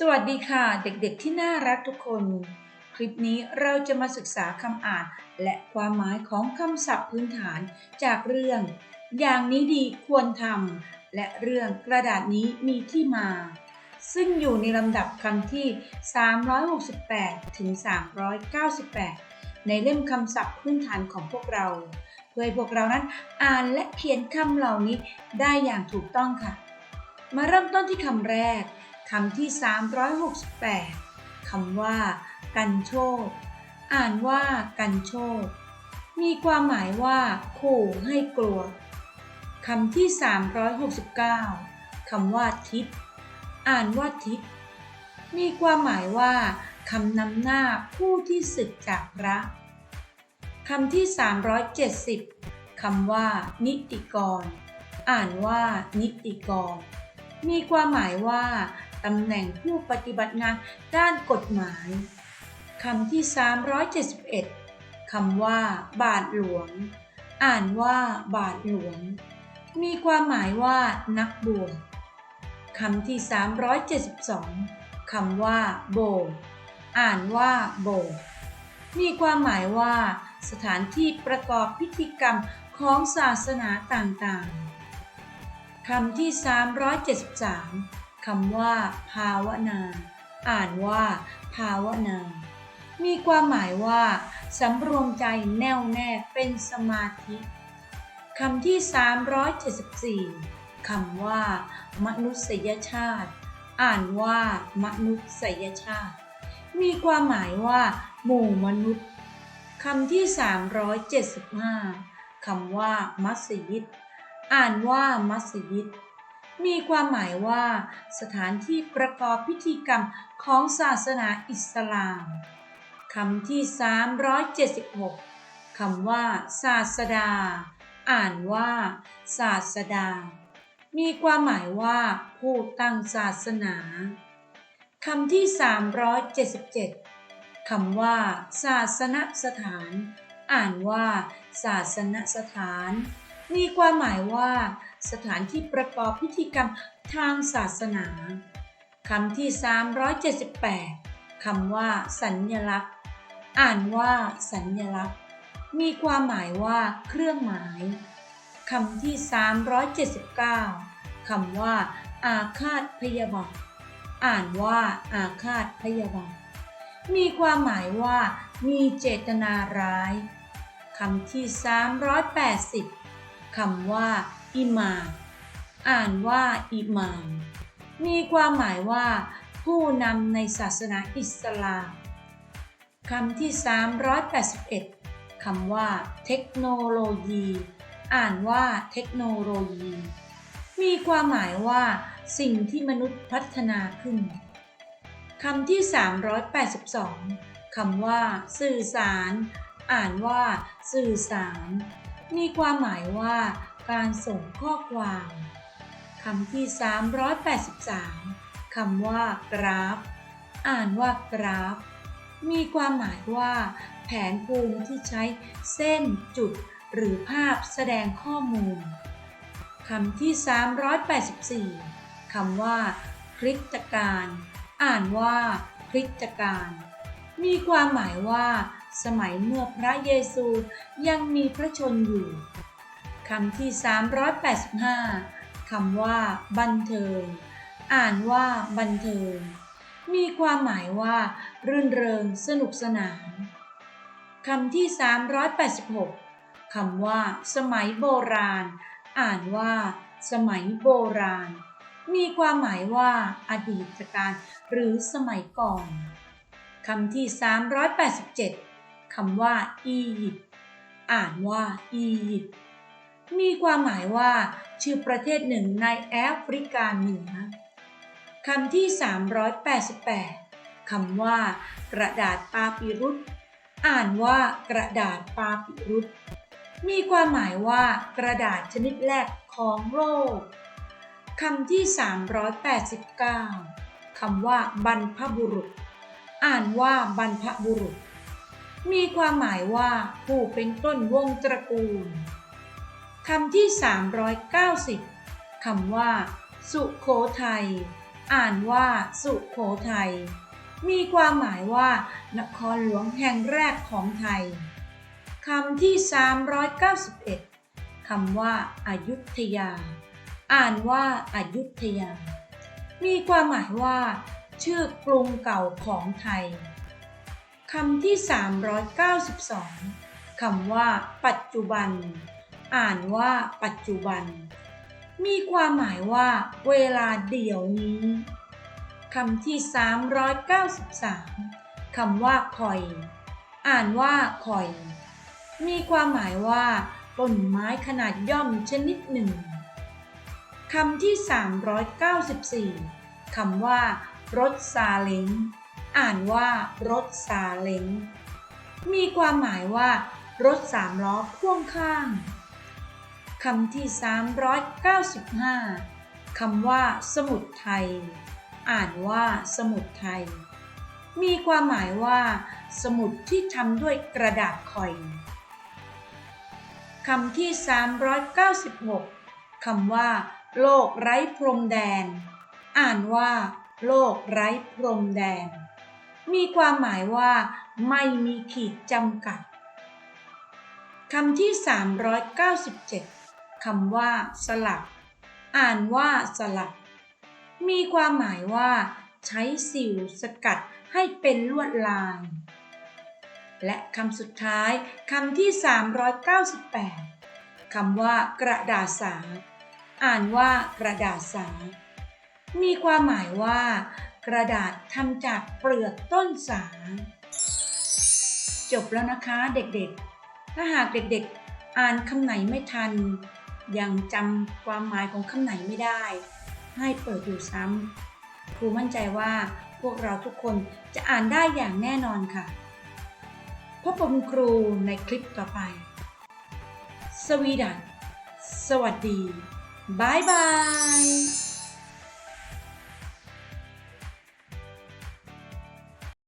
สวัสดีค่ะเด็กๆที่น่ารักทุกคน คลิปนี้เราจะมาศึกษาคำอ่านและความหมายของคำศัพท์พื้นฐานจากเรื่อง อย่างนี้ดีควรทำและเรื่องกระดาษนี้มีที่มา ซึ่งอยู่ในลำดับคำที่ 368 ถึง 398 ในเล่มคำศัพท์พื้นฐานของพวกเรา เพื่อให้พวกเรานั้นอ่านและเขียนคำเหล่านี้ได้อย่างถูกต้องค่ะ มาเริ่มต้นที่คำแรก คำที่ 368 คำว่า กันโชค อ่านว่ากันโชค มีความหมายว่าขู่ให้กลัว คำที่ 369 คำว่าทิศ อ่านว่าทิศ มีความหมายว่าคำนำหน้าผู้ที่ศึกจากพระคำที่ 370 คำว่า นิติกร อ่านว่า นิติกร มีความหมายว่า ตำแหน่งผู้ปฏิบัติงานด้านกฎหมายคำที่ 371คำว่า บาทหลวง อ่านว่าบาทหลวง มีความหมายว่า นักบวชคำที่ 372คำว่า โบสอ่านว่า โบสมีความหมายว่า สถานที่ประกอบพิธีกรรมของศาสนาต่างๆคำที่ 373 คำว่า ภาวนา อ่านว่า ภาวนา มีความหมายว่าสำรวมใจแน่วแน่เป็นสมาธิคำที่ 374 คำว่า มนุษยชาติ อ่านว่า มนุษยชาติ มีความหมายว่า หมู่มนุษย์คำที่ 375 คำว่า มัสยิด อ่านว่ามัสยิด มีความหมายว่า สถานที่ประกอบพิธีกรรมของศาสนาอิสลามคำที่ 376คำว่า ศาสดา อ่านว่า ศาสดา มีความหมายว่า ผู้ตั้งศาสนาคำที่ 377คำว่า ศาสนสถาน อ่านว่า ศาสนสถาน มีความหมายว่า สถานที่ประกอบพิธีกรรมทางศาสนาคำที่ 378 คำว่า สัญญลักษณ์ อ่านว่า สัญญลักษณ์ มีความหมายว่า เครื่องหมายคำที่ 379 คำว่า อาฆาตพยาบาท อ่านว่า อาฆาตพยาบาท มีความหมายว่า มีเจตนาร้ายคำที่ 380 คำว่า อิหมามอ่านว่าอิหมาม มีความหมายว่า ผู้นำในศาสนาอิสลามคำที่ 381คำว่า เทคโนโลยี อ่านว่าเทคโนโลยี มีความหมายว่า สิ่งที่มนุษย์พัฒนาขึ้นคำที่ 382คำว่า สื่อสาร อ่านว่า สื่อสาร มีความหมายว่า การส่งข้อความคำที่ 383คำว่ากราฟ อ่านว่ากราฟ มีความหมายว่า แผนภูมิที่ใช้เส้นจุด หรือภาพแสดงข้อมูลคำที่ 384คำว่าคริสตการ อ่านว่าคริสตการ มีความหมายว่า สมัยเมื่อพระเยซูยังมีพระชนอยู่ คำที่ 385 คำว่า บันเทิง อ่านว่าบันเทิง มีความหมายว่า รื่นเริงสนุกสนานคำที่ 386 คำว่า สมัยโบราณ อ่านว่า สมัยโบราณ มีความหมายว่า อดีตการหรือสมัยก่อนคำที่ 387 คำว่า อียิปต์ อ่านว่า อียิปต์ มีความหมายว่า ชื่อประเทศหนึ่งในแอฟริกาเหนือคำที่ 388 คำว่า กระดาษปาปิรุสอ่านว่ากระดาษปาปิรุสมีความหมายว่า กระดาษชนิดแรกของโลกคำที่ 389 คำว่า บรรพบุรุษ อ่านว่าบรรพบุรุษ มีความหมายว่าผู้เป็นต้นวงตระกูล คำที่ 390 คำว่า สุโขทัย อ่านว่าสุโขทัย มีความหมายว่า นครหลวงแห่งแรกของไทย คำที่ 391 คำว่าอายุทยา อ่านว่าอายุทยา มีความหมายว่า ชื่อกรุงเก่าของไทย คำที่ 392 คำว่า ปัจจุบัน อ่านว่าปัจจุบัน มีความหมายว่าเวลาเดี๋ยวนี้คำที่ 393 คำว่าคอย อ่านว่าคอย มีความหมายว่าต้นไม้ขนาดย่อมชนิดหนึ่งคำที่ 394 คำว่า รถซาเล้งอ่านว่ารถซาเล้งมีความหมายว่า รถสามล้อพ่วงข้าง คำที่ 395 คำว่า สมุดไทย อ่านว่าสมุดไทย มีความหมายว่า สมุดที่ทำด้วยกระดาษคอยคำที่ 396 คำว่า โลกไร้พรมแดน อ่านว่า โลกไร้พรมแดน มีความหมายว่า ไม่มีขีดจำกัดคำที่ 397 คำว่า สลัก อ่านว่าสลัก มีความหมายว่า ใช้สิวสกัดให้เป็นลวดลาย และคำสุดท้ายคำที่ 398คำว่า กระดาษสา อ่านว่ากระดาษสา มีความหมายว่า กระดาษทำจากเปลือกต้นสา จบแล้วนะคะเด็กๆ ถ้าหากเด็กๆ อ่านคำไหนไม่ทัน ยังจำความหมายของคำไหนไม่ได้ ให้เปิดดูซ้ำครูมั่นใจว่าพวกเราทุกคนจะอ่านได้อย่างแน่นอนค่ะพบกับครูในคลิปต่อไป สวีดันสวัสดี บายบาย